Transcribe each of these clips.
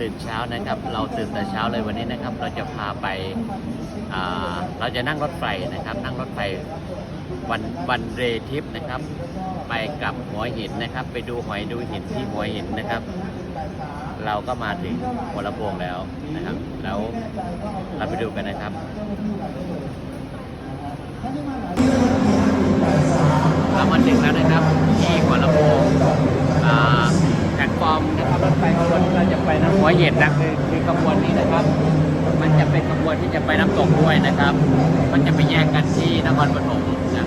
ตื่นเช้านะครับ เราตื่นแต่เช้าเลยวันนี้นะครับ เราจะพาไปาเราจะนั่งรถไฟนะครับ นั่งรถไฟวันวันเรทิปนะครับ ไปกับหัวหินนะครับ ไปดูหอยดูหินที่หัวหินนะครับ เราก็มาถึงหัวลำโพงแล้วนะครับ แล้วเราไปดูกันนะครับเรามาถึงแล้วนะครับ ที่หัวลำโพงอ่า แพลตฟอร์มนะครับรถไฟขบวนที่เราจะไปนะหัวเห็นนะคือคือขบวนนี้นะครับ มันจะเป็นขบวนที่จะไปน้ำตกด้วยนะครับ มันจะไปแยกกันที่นครปฐมนะ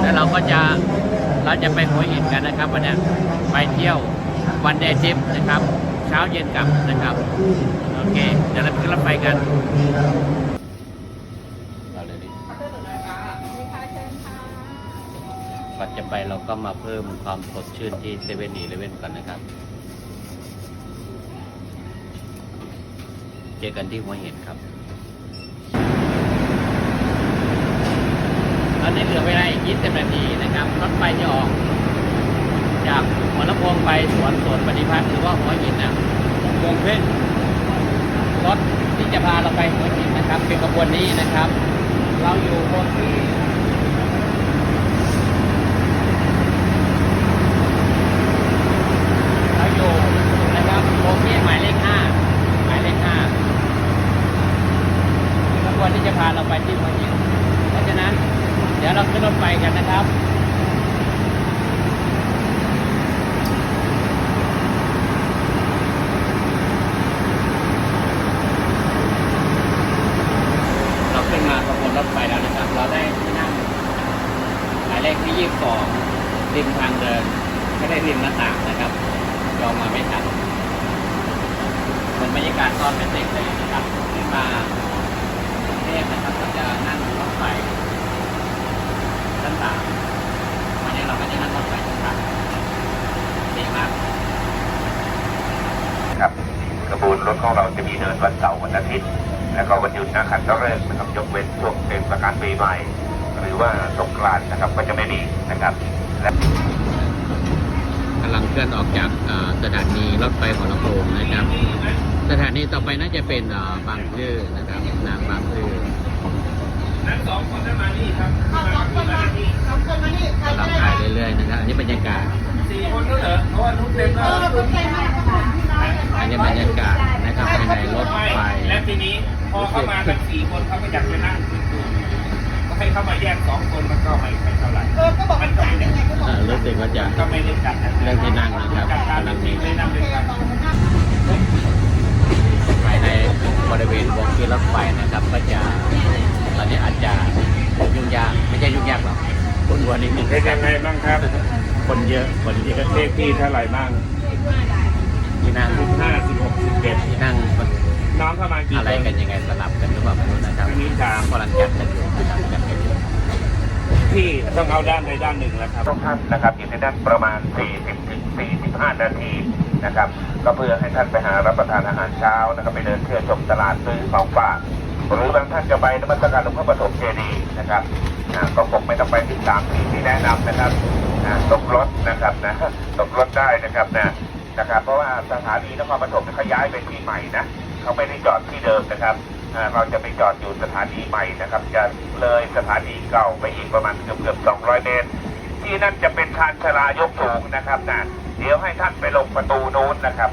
แล้วเราก็จะเราจะไปหัวหินกันนะครับวันเนี้ยไปเที่ยววันเดย์ทริปนะครับ เช้าเย็นกลับนะครับ โอเคเดี๋ยวเราไปขึ้นรถไฟกัน จะไปเราก็มาเพิ่มความสดชื่นที่เซเว่นอีเลเว่นกันนะครับ เจอกันที่หัวเห็นครับตอนนี้เหลือเวลาอีก 20 นาทีนะครับรถไฟจะออก จากหัวลำโพงไปสวนสวนปฏิพัฒน์หรือว่าหัวหินนะวงเพ่งรถที่จะพาเราไปหัวหินนะครับ เป็นขบวนนี้นะครับ เราอยู่บนที่ เราอยู่นะครับโบกี้หมายเลขห้าหมายเลขห้าคือขบวนที่จะพาเราไปที่หัวหินเพราะฉะนั้น เดี๋ยวเรา ขึ้นรถไฟกันนะครับเราขึ้นมาขบวนรถไฟแล้วนะครับ เราได้ที่นั่งหมายเลขที่ยี่สิบสองริมทางเดินไม่ได้ริมหน้าต่างนะครับจองมาไม่ทันเหมือนบรรยากาศตอนเป็นเด็กเลยนะครับขึ้นมากรุงเทพนะครับก็จะนั่งรถไฟชั้นสามวันนี้เราก็จะนั่งรถไฟชั้นสามดีมาก ครับกระบวนรถของเราจะมีเดินวันเสาร์วันอาทิตย์ แล้วก็วันหยุดนะคันตะเริกนะครับยกเว้นช่วงเทศกาลปีใหม่ หรือว่าสงกรานต์นะครับก็จะไม่มีนะครับและ กำลังเคลื่อนออกจากอ่าสถานีรถไฟหัวลำโพงนะครับ สถานีต่อไปน่า จะเป็นอ่าบางซื่อนะครับนางบางซื่อนั่นสองคนนั้นมานี่ครับเอาสองคนมาสองคนมานี่ใครกำลัก็งได้ถ่ายเรื่อยๆนะครับอันนี้บรรยากาศสี่คนแล้วเหรอเพราะว่านุ่นเต็มเอแล้วอคุณใครมาก็ถามพี่น้อยอันนี้บรรยากาศนะครับภายในรถไฟและทีนี้พอเข้ามากันสี่คนเขาก็อยากไปนั่งก็ให้เข้ามาแยกสองคนมันก็ไม่ไม่เท่าไหร่เออก็บอกมันจ่ายยังไงก็บอกอ่ารู้สึกว่าจะก็ไม่ได้จัดนะเรื่องที่นั่งนะครับจัดการกำลังจริมีงเลยนั่งด้วยกันภ บริเวณวงที่รถไฟนะครับ ก็จะตอนนี้อาจจะยุ่งยากไม่ใช่ยุ่งยากหรอกคนวัวนิดหนึ่งเป็นยังไงบ้างครับ คนเยอะคนเยอะเลขที่เท่าไหร่บ้างที่นั่งสิบห้าสิบหกสิบเจ็ดที่นั่งน้องเข้ามากี่อะไรคนกันยังไงสลับกันหรือเปล่าไม่รู้นะครับอันนี้ทางกำลังจัดกันอยู่กำลังจัดกันอยู่ที่ต้องเอาด้านใดด้านหนึ่งแล้วครับทุกท่านนะครับอยู่ในด้านประมาณ 40ถึง45 นาทีนะครับ ก็เพื่อให้ท่านไปหารับประทานอาหารเช้านะครับไปเดินเที่ยวชมตลาดซื้อของฝากหรือบางท่านจะไปนมัสการหลวงพ่อปฐมเจดีย์นะครับอ่าก็คงไม่ต้องไปที่ตามที่ที่แนะนำนะครับตกรถนะครับนะตกรถได้นะครับนะนะครับ เพราะว่าสถานีนครปฐมเขาย้ายไปที่ใหม่นะเขาไม่ได้จอดที่เดิมนะครับเราจะไปจอดอยู่สถานีใหม่นะครับจะเลยสถานีเก่าไปอีกประมาณเกือบเกือบ200 เมตร ที่นั่นจะเป็นคานชลายกสูงนะครับนะ เดี๋ยวให้ท่านไปลงประตูนู้นนะครับ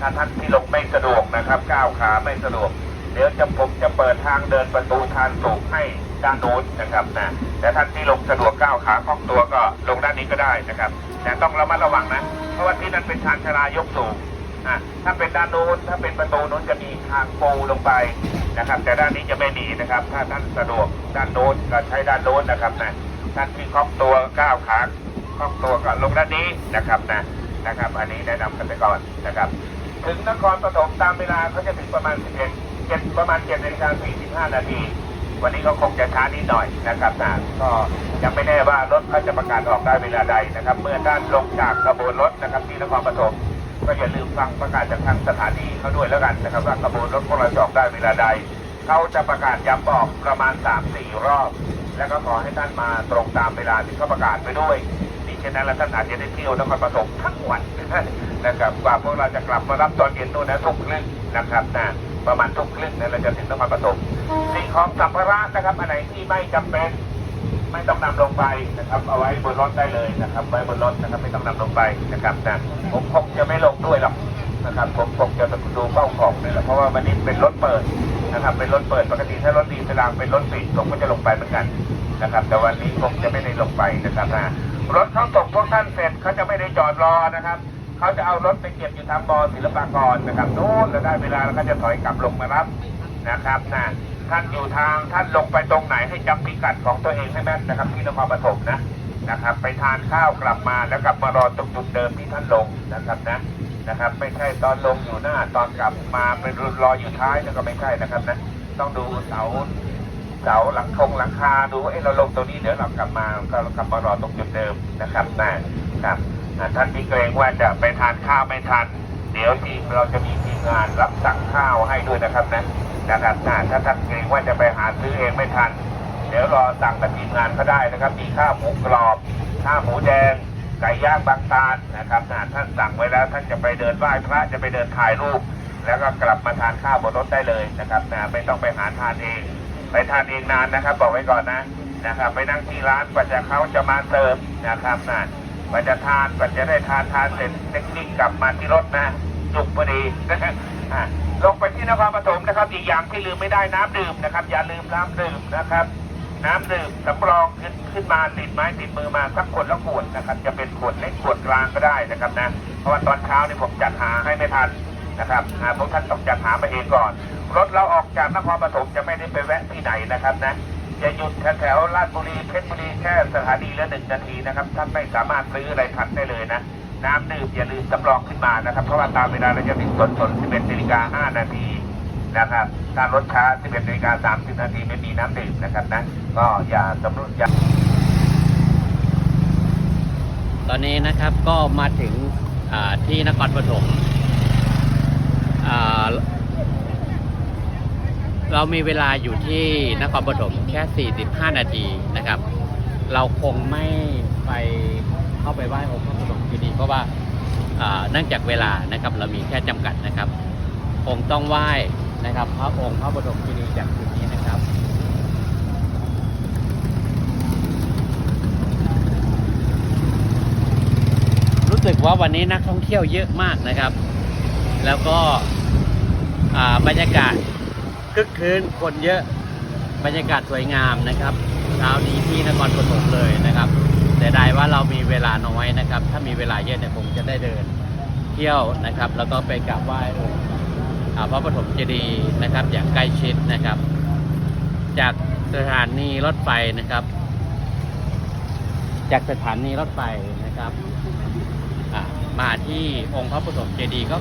ถ้าท่านที่ลงไม่สะดวกนะครับ ก้าวขาไม่สะดวก เดี๋ยวจะผมจะเปิดทางเดินประตูทางสูงให้ด้านโน้นนะครับนะแต่ท่านที่ลงสะดวกก้าวขาคล่องตัวก็ลงด้านนี้ก็ได้นะครับ แต่ต้องระมัดระวังนะ เพราะว่าที่นั่นเป็นทางชลายกสูงอะถ้าเป็นด้านโน้นถ้าเป็นประตูโน้นจะมีทางปูลงไปนะครับ แต่ด้านนี้จะไม่มีนะครับ ถ้าท่านสะดวกด้านโน้นก็ใช้ด้านโน้นนะครับนะท่านที่คล่องตัวก้าวขา คล่องตัวก็ลงด้านนี้นะครับนะนะครับ อันนี้แนะนำกันไปก่อนนะครับ ถึงนครปฐมตามเวลาเขาจะถึงประมาณ11 7ประมาณ7นาฬิกา45นาทีวันนี้ก็คงจะช้านิดหน่อยนะครับนะก็ยังไม่แน่ว่ารถเขาจะประกาศออกได้เวลาใดนะครับ เมื่อด้านลงจากขบวนรถนะครับที่นครปฐมก็อย่าลืมฟังประกาศจากทางสถานีเขาด้วยแล้วกันนะครับว่าขบวนรถของเราจะออกได้เวลาใดเขาจะประกาศย้ำบอกประมาณ3-4รอบ แล้วก็ขอให้ท่านมาตรงตามเวลาที่เขาประกาศไปด้วย ดิฉะนั้นแล้วท่านอาจจะได้เที่ยวนครปฐมทั้งวันนะครับกว่าพวกเราจะกลับมารับตอนเย็นนู่นนะทุกครึ่งนะครับนะประมาณทุกครึ่งนะเราจะถึงนครปฐมสิ่งของสัมภาระนะครับอันไหนที่ไม่จำเป็นไม่ต้องนำลงไปนะครับ เอาไว้บนรถได้เลยนะครับไว้บนรถนะครับไม่ต้องนำลงไปนะครับนะผมคงจะไม่ลงด้วยหรอกนะครับผมคงจะดูเป้าของนี่แหละเพราะว่าวันนี้เป็นรถเปิดนะครับ เป็นรถเปิดปกติถ้ารถดีเสดางเป็นรถปิดผมก็จะลงไปเหมือนกันนะครับ แต่วันนี้คงจะไม่ได้ลงไปนะครับนะ รถเขาส่งพวกท่านเสร็จเขาจะไม่ได้จอดรอนะครับ เขาจะเอารถไปเก็บอยู่ทางบอศิลปากรนะครับโน้นแล้วได้เวลาแล้วก็จะถอยกลับลงมารับนะครับนะท่านอยู่ทางท่านลงไปตรงไหนให้จำพิกัดของตัวเองให้แม่นนะครับที่นครปฐมนะนะครับ ไปทานข้าวกลับมาแล้วกลับมารอตรงจุดเดิมที่ท่านลงนะครับนะนะครับ ไม่ใช่ตอนลงอยู่หน้าตอนกลับมาเป็นรออยู่ท้ายแล้วก็ไม่ใช่นะครับนะต้องดูเสา เสาหลังคงหลังคาดูว่าเอ้เราลงตรงนี้เดี๋ยวเรากลับมาก็กลับมารอตรงจุดเดิมนะครับนะครับท่านที่เกรงว่าจะไปทานข้าวไม่ทัน เดี๋ยวทีเราจะมีทีมงานรับสั่งข้าวให้ด้วยนะครับนะนะครับนะถ้าท่านเกรงว่าจะไปหาซื้อเองไม่ทัน เดี๋ยวรอสั่งกับทีมงานก็ได้นะครับ มีข้าวหมูกรอบข้าวหมูแดงไก่ย่างบางตาลนะครับนะท่านสั่งไว้แล้วท่านจะไปเดินไหว้พระจะไปเดินถ่ายรูปแล้วก็กลับมาทานข้าวบนรถได้เลยนะครับนะไม่ต้องไปหาทานเอง ไปทานเองนานนะครับ บอกไว้ก่อนนะนะครับ ไปนั่งที่ร้านกว่าจะเขาจะมาเสิร์ฟนะครับนะกว่าจะทานกว่าจะได้ทานทานเสร็จเทคนิคกลับมาที่รถนะจุกพอดีอะลงไปที่นครปฐมนะครับ อีกอย่างที่ลืมไม่ได้น้ำดื่มนะครับ อย่าลืมน้ำดื่มนะครับ น้ำดื่มสำรองขึ้นขึ้นมาติดไม้ติดมือมาสักขวดละขวดนะครับ จะเป็นขวดเล็กขวดกลางก็ได้นะครับนะเพราะว่าตอนเช้านี่ผมจัดหาให้ไม่ทันนะครับอ่าพวกท่านต้องจัดหามาเองก่อน รถเราออกจากนครปฐมจะไม่ได้ไปแวะที่ไหนนะครับนะจะหยุดแถวลาดบุรีเพชรบุรีแค่สถานีละหนึ่งนาทีนะครับท่านไม่สามารถซื้ออะไรทันได้เลยนะ น้ำดื่มอย่าลืมสำรองขึ้นมานะครับ เพราะว่าตามเวลาเราจะถึงสนสน11นาฬิกา5นาทีนะครับถ้ารถช้า11นาฬิกา30นาทีไม่มีน้ำดื่มนะครับนะก็อย่าสำรวจอย่าตอนนี้นะครับก็มาถึงที่นครปฐมอ่า เรามีเวลาอยู่ที่นครปฐมแค่ 45 นาทีนะครับ เราคงไม่ไปเข้าไปไหว้องค์พระปฐมที่นี่เพราะว่าอ่าเนื่องจากเวลานะครับเรามีแค่จำกัดนะครับ คงต้องไหว้นะครับ พระองค์พระปฐมที่นี่จากจุดนี้นะครับรู้สึกว่าวันนี้นักท่องเที่ยวเยอะมากนะครับ แล้วก็บรรยากาศ คึกคืนคนเยอะบรรยากาศสวยงามนะครับเช้านี้ที่นครปฐมเลยนะครับแต่ได้ว่าเรามีเวลาน้อยนะครับ ถ้ามีเวลาเยอะเนี่ยผมจะได้เดินเที่ยวนะครับ แล้วก็ไปกราบไหว้องค์อ่าพระปฐมเจดีย์นะครับ อย่างใกล้ชิดนะครับ จากสถานีรถไฟนะครับ จากสถานีรถไฟนะครับมาที่องค์พระปฐมเจดีย์ก็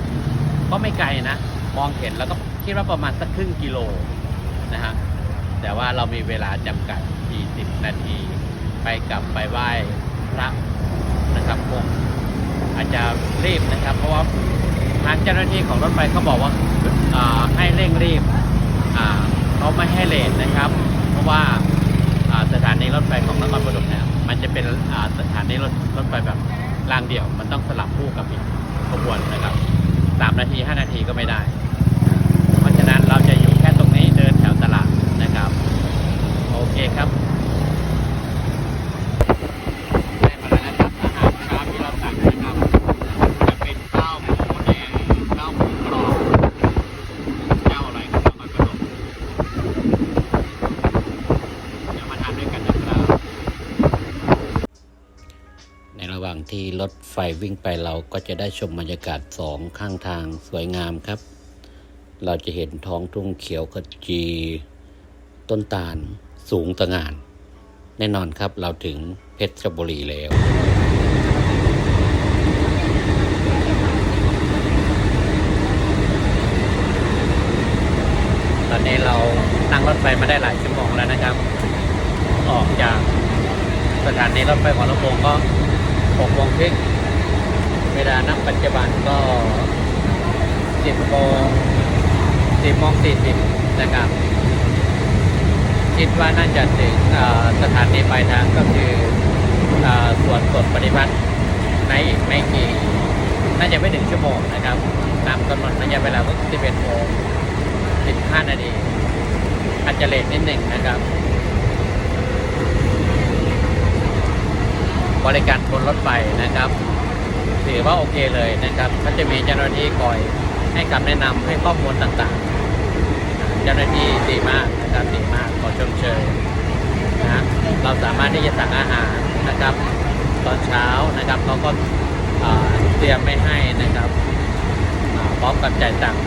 ก็ไม่ไกลนะ มองเห็นแล้วก็ คิดว่าประมาณสักครึ่งกิโลนะฮะแต่ว่าเรามีเวลาจำกัด 40 นาที ไปกลับไปไหว้พระนะครับคงอาจจะรีบนะครับ เพราะว่าทางเจ้าหน้าที่ของรถไฟเขาบอกว่าาให้เร่งรีบเขาไม่ให้เลทนะครับ เพราะว่าาสถานีรถไฟของนครปฐมเนี่ยมันจะเป็นสถานีรถรถไฟแบบรางเดี่ยว มันต้องสลับคู่กับอีกขบวนนะครับสามนาทีห้านาทีก็ไม่ได้ะนั้นเราจะอยู่แค่ตรงนี้เดินแถวตลาดนะครับ โอเคครับได้มาแล้วนะครับอาหารเช้าที่เราสั่งนะครับจะเป็นข้าวหมูแดงข้าวหมูกรอบเจ้าอะไรต้องมาผสมเดี๋ยวมาทานด้วยกันนะครับในระหว่างที่รถไฟวิ่งไปเราก็จะได้ชมบรรยากาศสองข้างทางสวยงามครับ เราจะเห็นท้องทุ่งเขียวขจี ต้นตาลสูงตะงาน แน่นอนครับเราถึงเพชรบุรีแล้วตอนนี้เรานั่งรถไฟมาได้หลายชั่วโมงแล้วนะครับ ออกจากสถานีรถไฟหัวลำโพงก็6โมงครึ่งเวลานับปัจจุบันก็10โมง 10โมง40นะครับ คิดว่าน่าจะถึงสถานีปลายทางก็คืออส่วนสดปฏิบัติในอีกไม่กี่น่าจะไม่ถึงชั่วโมงนะครับ ตามกำหนดระยะเวลาก็11โมง15นาทีอาจจะเลทนิดหนึ่งนะครับ บริการบนรถไฟนะครับถือว่าโอเคเลยนะครับ ก็จะมีเจ้าหน้าที่คอยให้คำแนะนำให้ข้อมูลต่างๆ เจ้าหน้าที่ดีมากนะครับดีมากขอชมเชยนะเราสามารถที่จะสั่งอาหารนะครับตอนเช้านะครับเขาก็เตรียมไม่ให้นะครับพร้อมกับจ่ายตังค์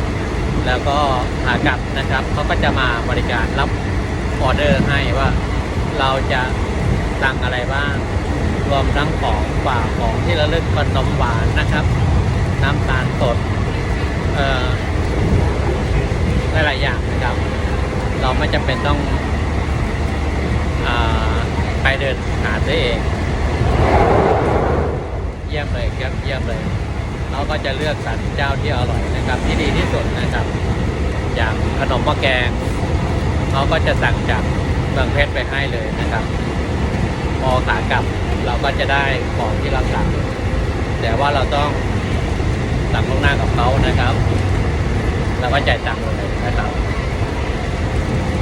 แล้วก็ขากลับนะครับเขาก็จะมาบริการรับออเดอร์ให้ว่าเราจะสั่งอะไรบ้าง รวมทั้งของฝากของที่ระลึกขนมหวานนะครับ น้ำตาลสดเอ่อ หลายๆอย่างนะครับ เราไม่จำเป็นต้องอไปเดินหาซื้อเอง เยี่ยมเลยครับเยี่ยมเลย เราก็จะเลือกสรรเจ้าที่อร่อยนะครับที่ดีที่สุดนะครับ อย่างขนมหม้อแกงเขาก็จะสั่งจากเมืองเพชรไปให้เลยนะครับพอขากลับเราก็จะได้ของที่เราสั่งแต่ว่าเราต้องสั่งล่วงหน้ากับเขานะครับ เราก็จ่ายตังค์เลยนะครับ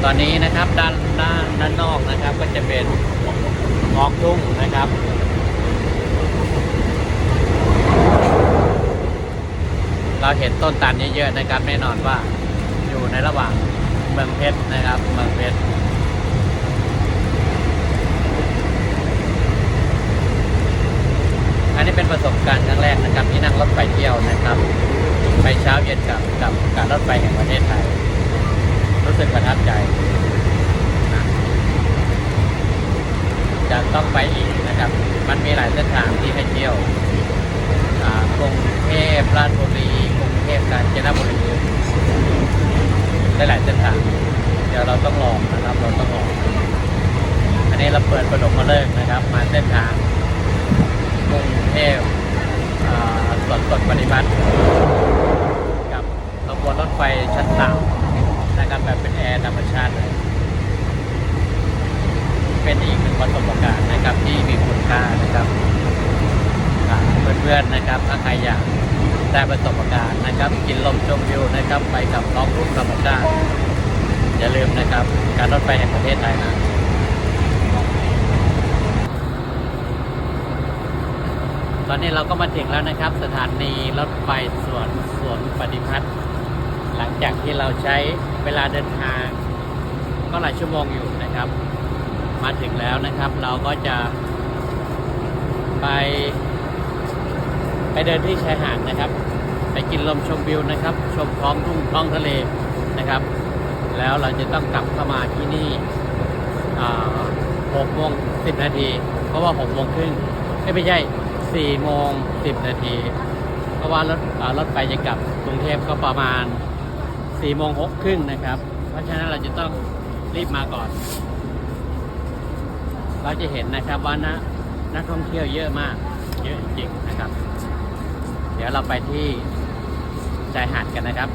ตอนนี้นะครับด้านด้านด้านนอกนะครับ ก็จะเป็นออกทุ่งนะครับเราเห็นต้นตาลเยอะๆนะครับแน่นอนว่าอยู่ในระหว่างเมืองเพชรนะครับ เมืองเพชรอันนี้เป็นประสบการณ์ครั้งแรกนะครับที่นั่งรถไฟเที่ยวนะครับ ไปเช้าเย็นกับกับการรถไฟแห่งประเทศไทย รู้สึกประทับใจจะต้องไปอีกนะครับ มันมีหลายเส้นทางที่ให้เที่ยวกรุงเทพราชบุรีกรุงเทพกาญจนบุรีได้หลายเส้นทาง เดี๋ยวเราต้องลองนะครับเราต้องลองอันนี้เราเปิดประดมมาเลิกนะครับ มาเส้นทางกรุงเทพอ่า สดสดปฏิบัติ กับขบวนรถไฟชั้นต่ำนะครับแบบเป็นแอร์ธรรมชาติเลยเป็นอีกหนึ่งประสบการณ์นะครับที่มีคุณค่านะครับเพื่อนๆนะครับถ้าใครอยากได้ประสบการณ์นะครับ กินลมชมวิวนะครับ ไปกับท้องทุ่งธรรมชาติอย่าลืมนะครับ การรถไฟแห่งประเทศไทยนะ ต อนนี้เราก็มาถึงแล้วนะครับ สถานีรถไฟสวนสวนปฏิพัฒน์หลังจากที่เราใช้เวลาเดินทาง ก็หลายชั่วโมงอยู่นะครับ มาถึงแล้วนะครับ เราก็จะไป ไปเดินที่ชายหาดนะครับ ไปกินลมชมวิวนะครับ ชมท้องทุ่งท้องทะเลนะครับ แล้วเราจะต้องกลับเข้ามาที่นี่หกโมงสิบนาที เพราะว่าหกโมงครึ่งไม่ใช่ สี่โมงสิบนาที เพราะว่ารถรถไฟจะกลับกรุงเทพก็ประมาณสี่โมงหกครึ่งนะครับ เพราะฉะนั้นเราจะต้องรีบมาก่อน เราจะเห็นนะครับว่านะนักท่องเที่ยวเยอะมาก เยอะจริงๆนะครับ เดี๋ยวเราไปที่ชายหาดกันนะครับ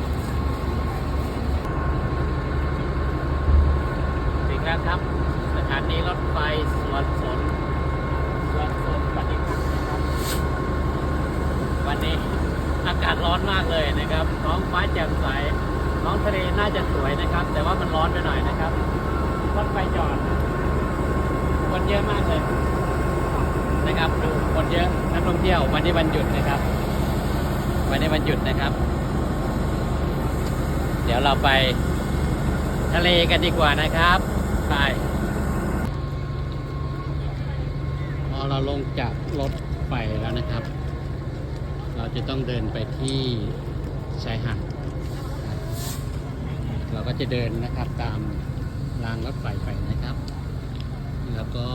ถึงแล้วครับ สถานีรถไฟสวนสนสวนสนปฏิบัตินะครับ วันนี้อากาศร้อนมากเลยนะครับท้องฟ้าแจ่มใสท้องทะเลน่าจะสวยนะครับ แต่ว่ามันร้อนไปหน่อยนะครับรถไฟจอดคนเยอะมากเลยนะครับดูคนเยอะนักท่องเที่ยววันนี้วันหยุดนะครับ วันนี้วันหยุดนะครับ เดี๋ยวเราไปทะเลกันดีกว่านะครับไปพอเราลงจากรถไฟแล้วนะครับ เราจะต้องเดินไปที่ชายหาดเราก็จะเดินนะครับตามรางรถไฟไปนะครับ แล้วก็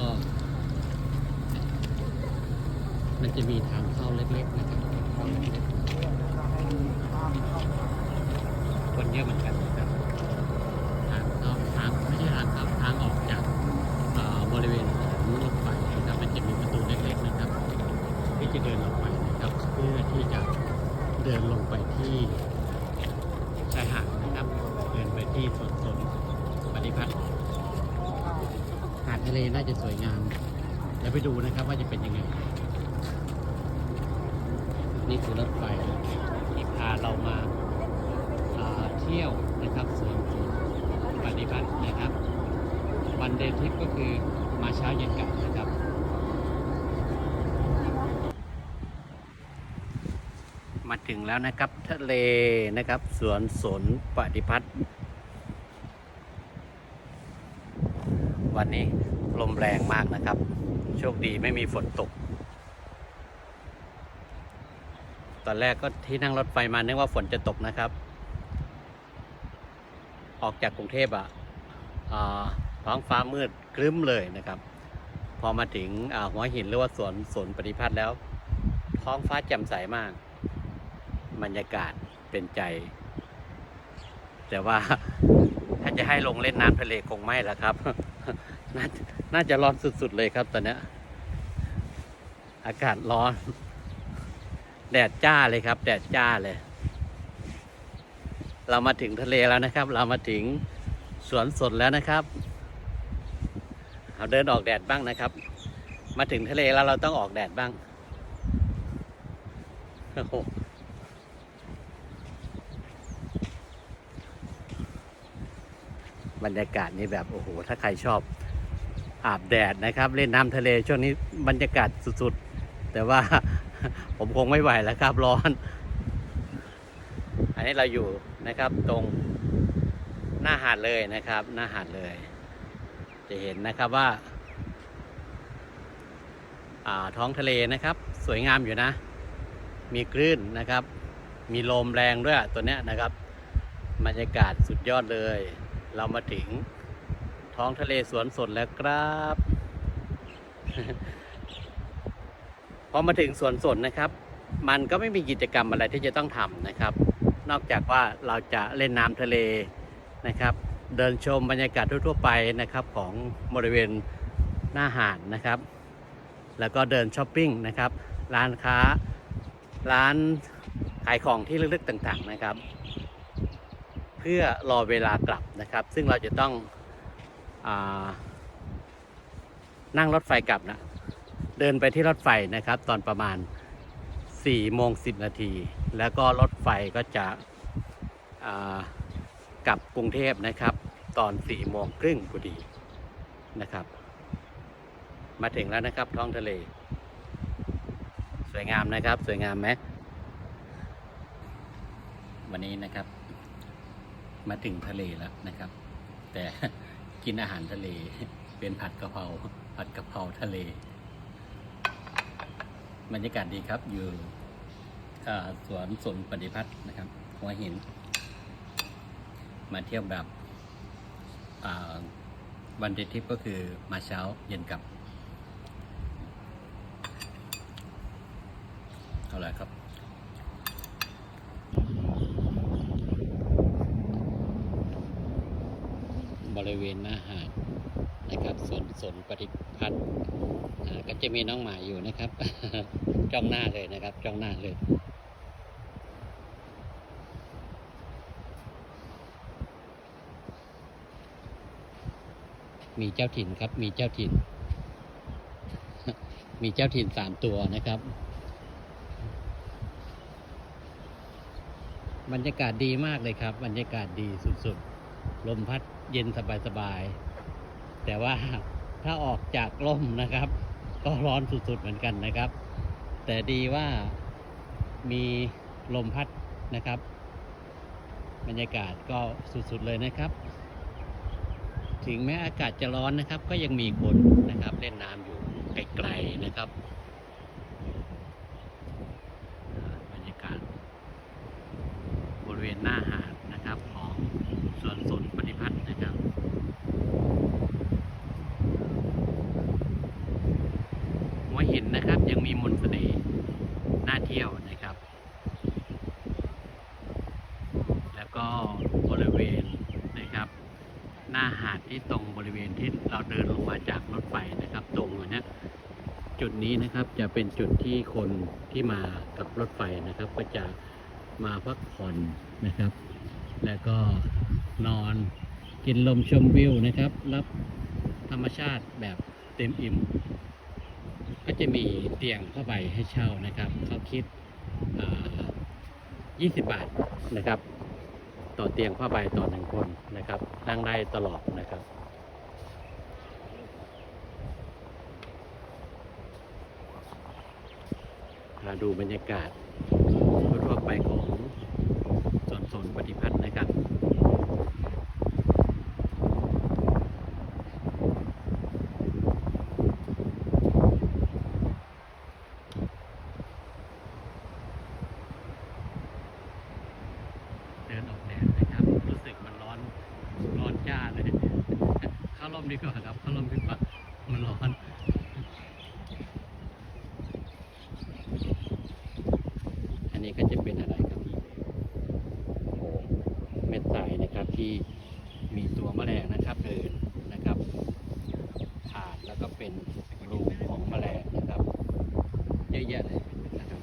มันจะมีทางเข้าเล็กๆนะครับคนเยอะเหมือนกันนะครับ ทางเข้าทางไม่ใช่ทางเข้าทางออกจากเอ่อบริเวณของรถไฟนะครับมันจะมีประตูเล็กๆนะครับ ที่จะเดินลงไปนะครับ เพื่อที่จะเดินลงไปที่ชายหาดนะครับ เดินไปที่สวนสนปฏิพัฒน์หาดทะ เลน่าจะสวยงามดี๋ยวไปดูนะครับว่าจะเป็นยังไง นี่คือรถไฟที่พาเรามาาเที่ยวนะครับสวนสวนปฏิบัตินะครับ วันเดย์ทริปก็คือมาเช้าเย็นกลับนะครับมาถึงแล้วนะครับทะเลนะครับ สวนสนปฏิพัฒน์วันนี้ ลมแรงมากนะครับ โชคดีไม่มีฝนตก ตอนแรกก็ที่นั่งรถไฟมานึกว่าฝนจะตกนะครับ ออกจากกรุงเทพอะท้องฟ้ามืดครึ้มเลยนะครับ พอมาถึงหัวหินหรือว่าสวนสวนปฏิพัฒน์แล้ว ท้องฟ้าแจ่มใสมาก บรรยากาศเป็นใจ แต่ว่าถ้าจะให้ลงเล่นน้ำทะเลคงไม่ละครับ น่าน่าจะร้อนสุดๆเลยครับตอนนี้อากาศร้อน แดดจ้าเลยครับ แดดจ้าเลย เรามาถึงทะเลแล้วนะครับ เรามาถึงสวนสนแล้วนะครับเอาเดินออกแดดบ้างนะครับ มาถึงทะเลแล้วเราต้องออกแดดบ้างโอ้โหบรรยากาศนี่แบบโอ้โห ถ้าใครชอบ อาบแดดนะครับ เล่นน้ำทะเลช่วงนี้บรรยากาศสุดๆ แต่ว่าผมคงไม่ไหวแล้วครับร้อน อันนี้เราอยู่นะครับตรงหน้าหาดเลยนะครับ หน้าหาดเลย จะเห็นนะครับว่าอ่าท้องทะเลนะครับ สวยงามอยู่นะ มีคลื่นนะครับ มีลมแรงด้วยตัวเนี้ยนะครับบรรยากาศสุดยอดเลย เรามาถึง ท้องทะเลสวนสนแล้วครับ พอมาถึงสวนสนนะครับ มันก็ไม่มีกิจกรรมอะไรที่จะต้องทำนะครับ นอกจากว่าเราจะเล่นน้ำทะเลนะครับ เดินชมบรรยากาศทั่วๆไปนะครับของบริเวณหน้าหาดนะครับ แล้วก็เดินช้อปปิ้งนะครับ ร้านค้า ร้านขายของที่ลึกๆต่างๆนะครับ เพื่อรอเวลากลับนะครับ ซึ่งเราจะต้อง นั่งรถไฟกลับนะเดินไปที่รถไฟนะครับ ตอนประมาณ4โมง10 นาที แล้วก็รถไฟก็จะกลับกรุงเทพนะครับ ตอน4โมงครึ่งพอดีนะครับ มาถึงแล้วนะครับท้องทะเล สวยงามนะครับ สวยงามไหมวันนี้นะครับ มาถึงทะเลแล้วนะครับ แต่ กินอาหารทะเล เป็นผัดกะเพราผัดกะเพราทะเลบรรยากาศดีครับ อยู่สวนสนปฏิพัฒน์นะครับหัวหิน มาเที่ยวแบบวันเดทิปก็คือมาเช้าเย็นกลับ เอาละครับริเวณหน้าหาด นะครับสวนสนปฏิพัฒน์ก็จะมีน้องหมาอยู่นะครับ จ้องหน้าเลยนะครับ จ้องหน้าเลยมีเจ้าถิ่นครับ มีเจ้าถิ่น มีเจ้าถิ่นสามตัวนะครับ บรรยากาศดีมากเลยครับ บรรยากาศดีสุดๆ ลมพัดเย็นสบายๆ แต่ว่าถ้าออกจากร่มนะครับ ก็ร้อนสุดๆเหมือนกันนะครับ แต่ดีว่ามีลมพัดนะครับ บรรยากาศก็สุดๆเลยนะครับ ถึงแม้อากาศจะร้อนนะครับ ก็ยังมีคนนะครับเล่นน้ำอยู่ไกลๆนะครับบรรยากาศบริเวณหน้าหาดนะครับของสวนสนปฏิพัฒน์นะครับ หัวหินนะครับยังมีมนต์เสน่ห์น่าเที่ยวนะครับ แล้วก็บริเวณนะครับ หน้าหาดที่ตรงบริเวณที่เราเดินลงมาจากรถไฟนะครับ ตรงเนี้ยจุด นี้นะครับจะเป็นจุดที่คนที่มากับรถไฟนะครับ ก็จะมาพักผ่อนนะครับ แล้วก็นอนกินลมชมวิวนะครับ รับธรรมชาติแบบเต็มอิ่ม ก็จะมีเตียงผ้าใบให้เช่านะครับเขาคิด20 บาทนะครับ ต่อเตียงผ้าใบต่อหนึ่งคนนะครับนั่งได้ตลอดนะครับาดูบรรยากาศทั่วไปของสวนสนปฏิพัฒน์นะครับ เดินออกแดดนะครับ รู้สึกมันร้อน ร้อนจ้าเลย เข้าร่มดีกว่าครับ เข้าร่มดีกว่า มันร้อน อันนี้ก็จะเป็นอะไรครับโอ้โหเม็ดทรายนะครับที่มีตัวแมลงนะครับเดินนะครับผ่านแล้วก็เป็นรูของแมลงนะครับ เยอะแยะเลยนะครับ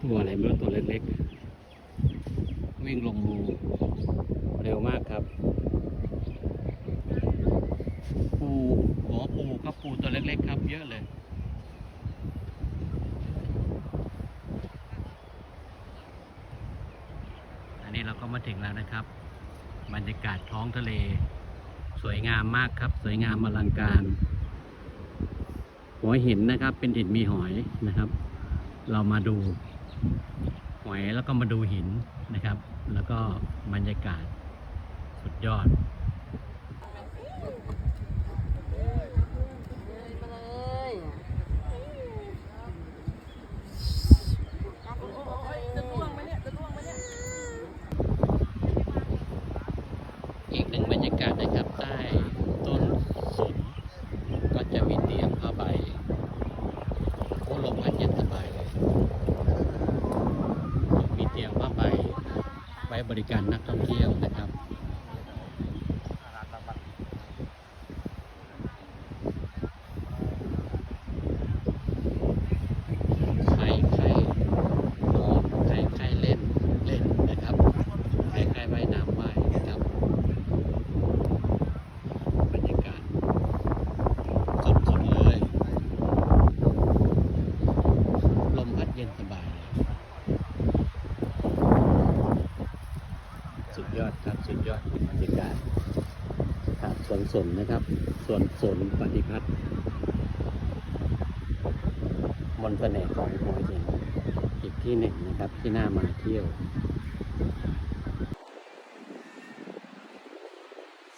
ตัวอะไรไม่รู้ตัวเล็กๆ วิ่งลงรูเร็วมากครับ ปูหัวปูครับปูตัวเล็กๆครับ เยอะเลยอันนี้เราก็มาถึงแล้วนะครับ บรรยากาศท้องทะเล สวยงามมากครับ สวยงามอลังการ หัวหินนะครับ เป็นหินมีหอยนะครับ เรามาดูหอยแล้วก็มาดูหินนะครับ แล้วก็บรรยากาศสุดยอด มาเลยจะล่วงไหมเนี่ย จะล่วงไหมเนี่ย อีกหนึ่งบรรยากาศนะครับใต้ต้นสนก็จะมีเตียงผ้าใบโอ้ลมพัดเย็นสบายเลย มีเตียงผ้าใบไว้ บริการนักท่องเที่ยวนะครับ ใครใครนอนใครใครเล่นเล่นนะครับใครใครว่ายน้ำว่ายนะครับ บรรยากาศสดๆเลย ลมพัดเย็นสบายเลยสุดยอดครับ สุดยอดบรรยากาศหาด สวนนะครับสวนสนปฏิพัฒน์มนต์เสน่ห์ของหัวหินอีกที่หนึ่งนะครับที่น่ามาเที่ยว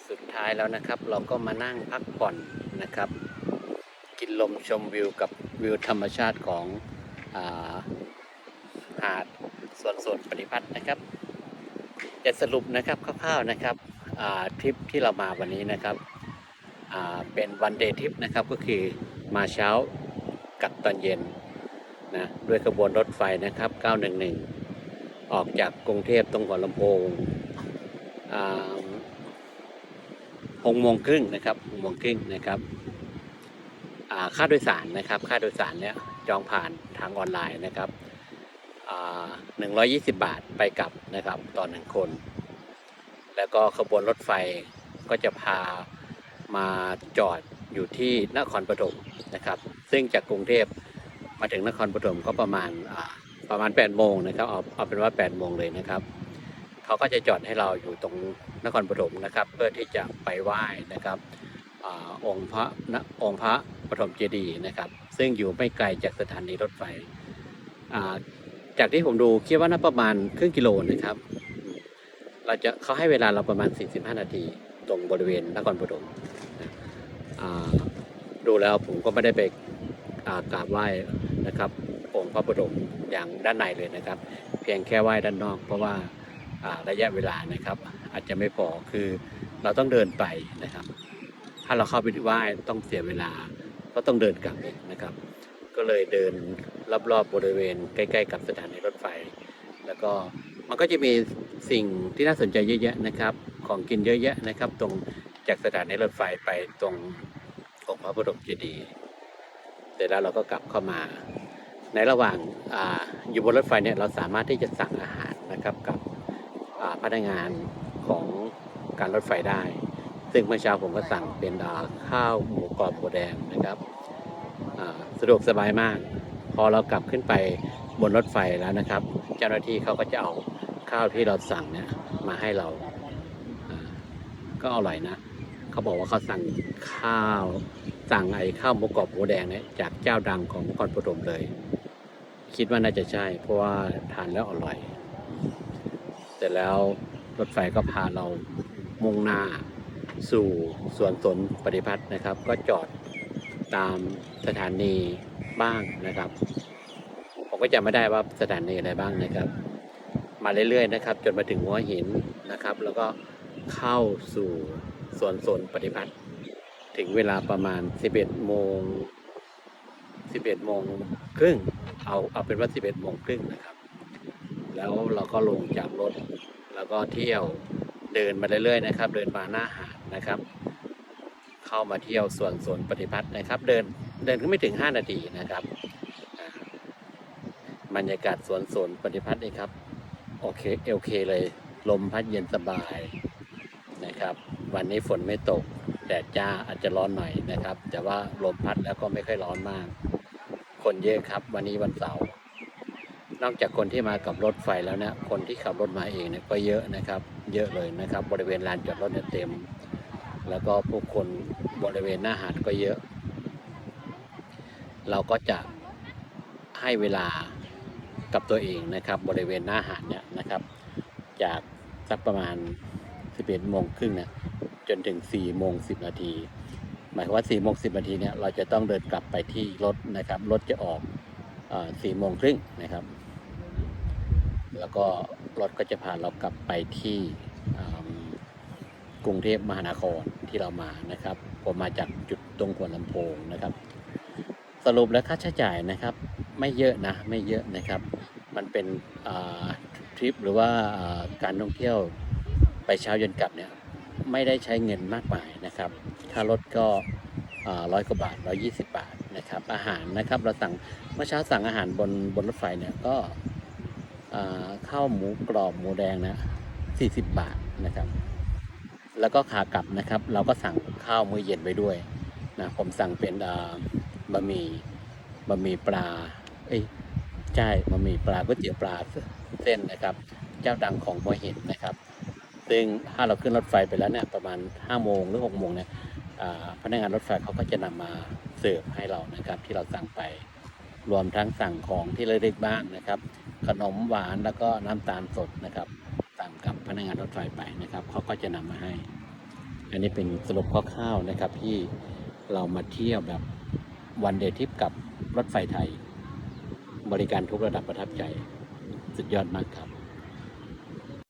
สุดท้ายแล้วนะครับ เราก็มานั่งพักผ่อนนะครับ กินลมชมวิวกับวิวธรรมชาติของอาหาดสวนสนปฏิพัฒน์นะครับจะสรุปนะครับคร่าวๆนะครับอ่าทริปที่เรามาวันนี้นะครับ เป็นวันเดย์ทริปนะครับก็คือมาเช้ากับตอนเย็นนะด้วยขบวนรถไฟนะครับ 911 ออกจากกรุงเทพตรงหัวลำโพงหกโมงครึ่งนะครับหกโมงครึ่งนะครับค่าโดยสารนะครับ ค่าโดยสารเนี่ยจองผ่านทางออนไลน์นะครับหนึ่งร้อยยี่สิบบาทไปกลับนะครับต่อหนึ่งคน แล้วก็ขบวนรถไฟก็จะพา มาจอดอยู่ที่นครปฐมนะครับ ซึ่งจากกรุงเทพมาถึงนครปฐมก็ประมาณประมาณ8ปดโมงนะครับเอาเอาเป็นว่า8ปดโมงเลยนะครับเขาก็จะจอดให้เราอยู่ตรงนครปฐมนะครับ เพื่อที่จะไปไหว้นะครับอองค์พระนะองค์พระปฐมเจดีย์นะครับ ซึ่งอยู่ไม่ไกลจากสถานีรถไฟจากที่ผมดูคิดว่าน่าประมาณครึ่งกิโลนะครับ เราจะเขาให้เวลาเราประมาณ 45 นาทีตรงบริเวณนครปฐม ดูแล้วผมก็ไม่ได้ไปกราบไหว้นะครับองค์พระปฐมอย่างด้านในเลยนะครับ เพียงแค่ไหว้ด้านนอก เพราะว่าระยะเวลานะครับ อาจจะไม่พอคือเราต้องเดินไปนะครับ ถ้าเราเข้าไปไหว้ต้องเสียเวลาก็ต้องเดินกลับอีกนะครับ ก็เลยเดินรอบๆบริเวณใกล้ๆ กับสถานีรถไฟ แล้วก็มันก็จะมีสิ่งที่น่าสนใจเยอะแยะนะครับ ของกินเยอะแยะนะครับ ตรง จากสถานีรถไฟไปตรงองค์พระบรมเจดีย์เสร็จแล้วเราก็กลับเข้ามา ในระหว่างออยู่บนรถไฟเนี่ยเราสามารถที่จะสั่งอาหารนะครับกับพนักงานของการรถไฟได้ ซึ่งเมื่อเช้าผมก็สั่งเป็นอ่าข้าวหมูกรอบหมูแดงนะครับสะดวกสบายมาก พอเรากลับขึ้นไปบนรถไฟแล้วนะครับ เจ้าหน้าที่เขาก็จะเอาข้าวที่เราสั่งเนี่ยมาให้เราก็อร่อยนะ เขาบอกว่าเขาสั่งข้าว สั่งไอ้ข้าวหมูกรอบหมูแดงเนี่ยจากเจ้าดังของนครปฐมเลย คิดว่าน่าจะใช่ เพราะว่าทานแล้วอร่อย เสร็จแล้วรถไฟก็พาเรามุ่งหน้าสู่สวนสนปฏิพัฒน์นะครับ ก็จอดตามสถานีบ้างนะครับ ผมก็จำไม่ได้ว่าสถานีอะไรบ้างนะครับ มาเรื่อยๆนะครับ จนมาถึงหัวหินนะครับ แล้วก็เข้าสู่ ส่วนสนปฏิพัฒน์ถึงเวลาประมาณ 11 โมง 11 โมงครึ่ง เอาเอาเป็นว่า 11 โมงครึ่งนะครับ แล้วเราก็ลงจากรถ แล้วก็เที่ยวเดินมาเรื่อยๆนะครับ เดินมาหน้าหาดนะครับ เข้ามาเที่ยวส่วนสวนปฏิพัฒน์นะครับ เดินเดินก็ไม่ถึง 5 นาทีนะครับบรรยากาศสวนสวนปฏิพัฒน์นี่ครับ โอเคโอเคเลย ลมพัดเย็นสบายนะครับ วันนี้ฝนไม่ตกแดดจ้าอาจจะร้อนหน่อยนะครับ แต่ว่าลมพัดแล้วก็ไม่ค่อยร้อนมาก คนเยอะครับ วันนี้วันเสาร์นอกจากคนที่มากับรถไฟแล้วนี่ยคนที่ขับรถมาเองเนี่ยก็เยอะนะครับ เยอะเลยนะครับ บริเวณลานจอดรถเนี่ยเต็ม แล้วก็ผู้คนบริเวณหน้าหาดก็เยอะ เราก็จะให้เวลากับตัวเองนะครับ บริเวณหน้าหาดเนี่ยนะครับ จากสักประมาณ 11โมงครึ่งเนี่ย จนถึง4โมง10นาที หมายความว่า4โมง10นาทีเนี่ยเราจะต้องเดินกลับไปที่รถนะครับ รถจะออก4โมงครึ่งนะครับ แล้วก็รถก็จะพาเรากลับไปที่กรุงเทพมหานครที่เรามานะครับผมมาจากจุดตรงหัวลำโพงนะครับ สรุปแล้วค่าใช้จ่ายนะครับ ไม่เยอะนะไม่เยอะนะครับ มันเป็นทริปหรือว่าอ่าการท่องเที่ยวไปเช้าเย็นกลับเนี่ย ไม่ได้ใช้เงินมากมายนะครับค่ารถก็ร้อยกว่าบาทร้อยี่สิบบาทนะครับ อาหารนะครับเราสั่งเมื่อเช้าสั่งอาหารบนบนรถไฟเนี่ยก็ข้าวหมูกรอบหมูแดงนะ40บบาทนะครับ แล้วก็ขากลับนะครับ เราก็สั่งข้าวมื้อเย็นไปด้วยนะผมสั่งเป็นบะหมี่บะหมี่ปลาเอ้ยใช่บะหมี่ปลาก๋วยเตี๋ยวปลาเส้นนะครับ เจ้าดังของหัวหินนะครับ ซึ่งถ้าเราขึ้นรถไฟไปแล้วเนี่ยประมาณ5โมงหรือ6โมงเนี่ยพนักงานรถไฟเขาก็จะนำมาเสิร์ฟให้เรานะครับ ที่เราสั่งไปรวมทั้งสั่งของที่ระลึกบ้างนะครับ ขนมหวานแล้วก็น้ำตาลสดนะครับสั่งกับพนักงานรถไฟไปนะครับเขาก็จะนำมาให้ อันนี้เป็นสรุปคร่าวๆนะครับที่เรามาเที่ยวแบบวันเดย์ทริปกับรถไฟไทย บริการทุกระดับประทับใจ สุดยอดมากครับ